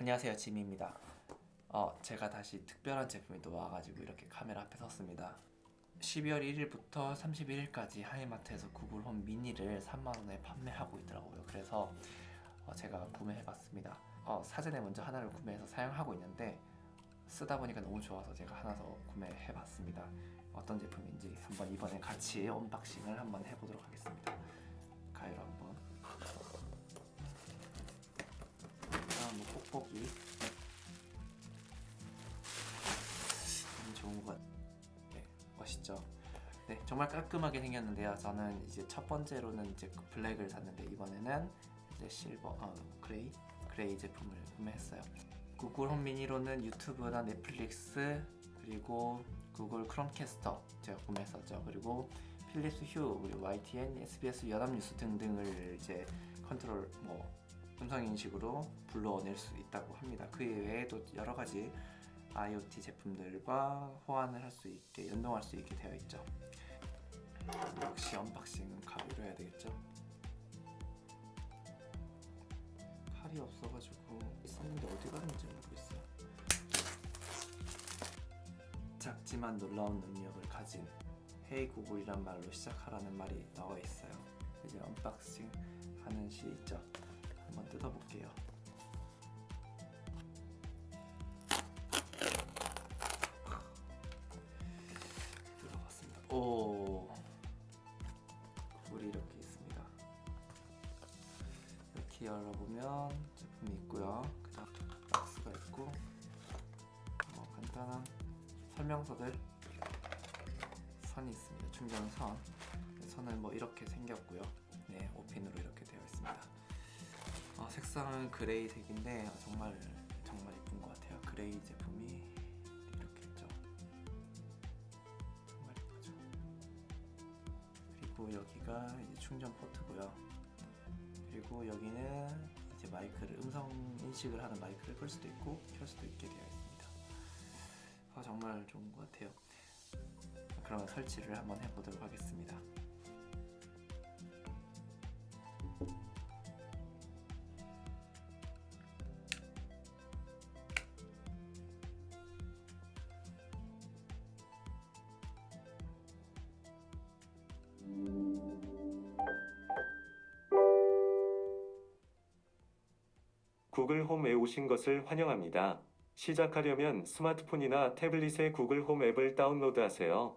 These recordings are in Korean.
안녕하세요 지미입니다. 어 제가 다시 특별한 제품이 또 와가지고 이렇게 카메라 앞에 섰습니다. 12월 1일부터 31일까지 하이마트에서 구글 홈 미니를 3만 원에 판매하고 있더라고요. 그래서 어, 제가 구매해봤습니다. 어, 사전에 먼저 하나를 구매해서 사용하고 있는데 쓰다 보니까 너무 좋아서 제가 하나 더 구매해봤습니다. 어떤 제품인지 한번 이번에 같이 언박싱을 한번 해보도록 하겠습니다. 가위로 한번 너무 좋은 것 네, 멋있죠. 네, 정말 깔끔하게 생겼는데요. 저는 이제 첫 번째로는 이제 그 블랙을 샀는데 이번에는 이제 실버, 어, 그레이, 그레이 제품을 구매했어요. 구글 홈 미니로는 유튜브나 넷플릭스 그리고 구글 크롬캐스터 제가 구매했었죠. 그리고 필립스 휴 그리고 YTN, SBS 연합뉴스 등등을 이제 컨트롤 뭐 음성 인식으로 불러낼 수 있다고 합니다. 그 외에도 여러 가지 IoT 제품들과 호환을 할 수 있게 연동할 수 있게 되어 있죠. 역시 언박싱은 가위로 해야 되겠죠. 칼이 없어가지고 있었는데 어디 갔는지 모르겠어요. 작지만 놀라운 능력을 가진 헤이 구글이란 말로 시작하라는 말이 나와 있어요. 이제 언박싱 하는 한번 뜯어볼게요. 뜯어봤습니다. 오, 굴이 이렇게 있습니다. 이렇게 열어보면 제품이 있고요. 그다음 박스가 있고 뭐 간단한 설명서들 선이 있습니다. 충전선 선은 뭐 이렇게 생겼고요. 네, 5핀으로 이렇게 되어 있습니다. 어, 색상은 그레이 색인데 어, 정말 정말 예쁜 것 같아요. 그레이 제품이 이렇게 있죠. 정말 예쁘죠. 그리고 여기가 이제 충전 포트고요. 그리고 여기는 이제 마이크를 음성 인식을 하는 마이크를 끌 수도 있고 켤 수도 있게 되어 있습니다. 아, 정말 좋은 것 같아요. 그러면 설치를 한번 해보도록 하겠습니다. 구글 홈에 오신 것을 환영합니다. 시작하려면 스마트폰이나 태블릿에 구글 홈 앱을 다운로드하세요.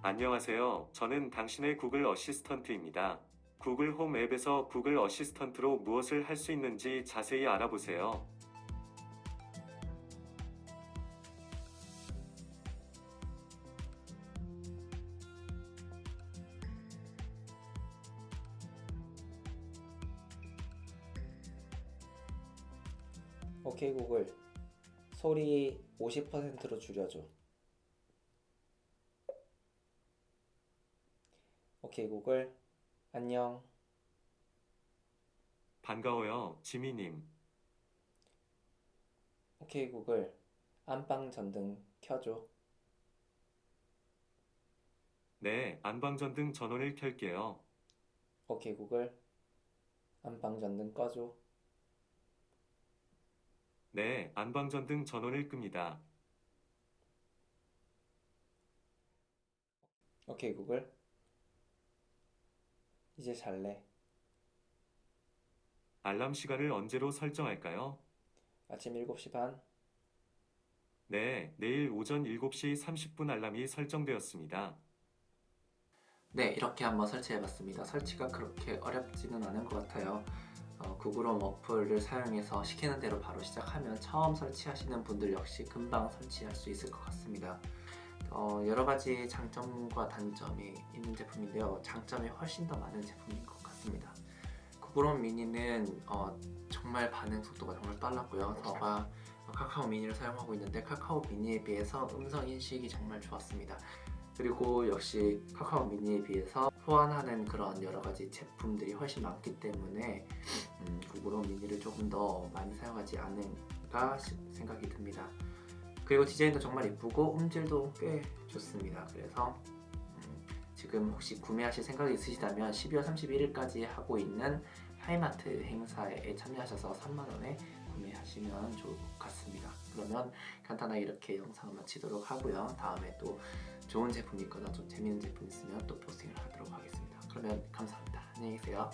안녕하세요. 저는 당신의 구글 어시스턴트입니다. 구글 홈 앱에서 구글 어시스턴트로 무엇을 할 수 있는지 자세히 알아보세요. 오케이 구글 소리 50%로 줄여줘. 오케이 구글 안녕. 반가워요, 지미님. 오케이 구글 안방 전등 켜줘. 네, 안방전등 전원을 켤게요. 오케이 구글 안방 전등 꺼줘. 네, 안방전등 전원을 끕니다. 오케이 구글 이제 잘래. 알람 시간을 언제로 설정할까요? 아침 7시 반. 네, 내일 오전 7시 30분 알람이 설정되었습니다. 네, 이렇게 한번 설치해봤습니다. 설치가 그렇게 어렵지는 않은 것 같아요. 어, 구글홈 어플을 사용해서 시키는 대로 바로 시작하면 처음 설치하시는 분들 역시 금방 설치할 수 있을 것 같습니다. 어, 여러 가지 장점과 단점이 있는 제품인데요. 장점이 훨씬 더 많은 제품인 것 같습니다. 구글홈 미니는 어, 정말 반응 속도가 정말 빨랐고요. 저가 카카오 미니를 사용하고 있는데 카카오 미니에 비해서 음성 인식이 정말 좋았습니다. 그리고 역시 카카오 미니에 비해서 호환하는 그런 여러 가지 제품들이 훨씬 많기 때문에 음, 구글홈 미니를 조금 더 많이 사용하지 않을까 시- 생각이 듭니다. 그리고 디자인도 정말 이쁘고 음질도 꽤 좋습니다. 그래서 음, 지금 혹시 구매하실 생각이 있으시다면 12월 31일까지 하고 있는 하이마트 행사에 참여하셔서 3만원에 구매하시면 좋을 것 같습니다. 그러면 간단하게 이렇게 영상을 마치도록 하고요. 다음에 또 좋은 제품이 있거나 좀 재밌는 제품 있으면 또 포스팅을 하도록 하겠습니다. 그러면 감사합니다. 안녕히 계세요.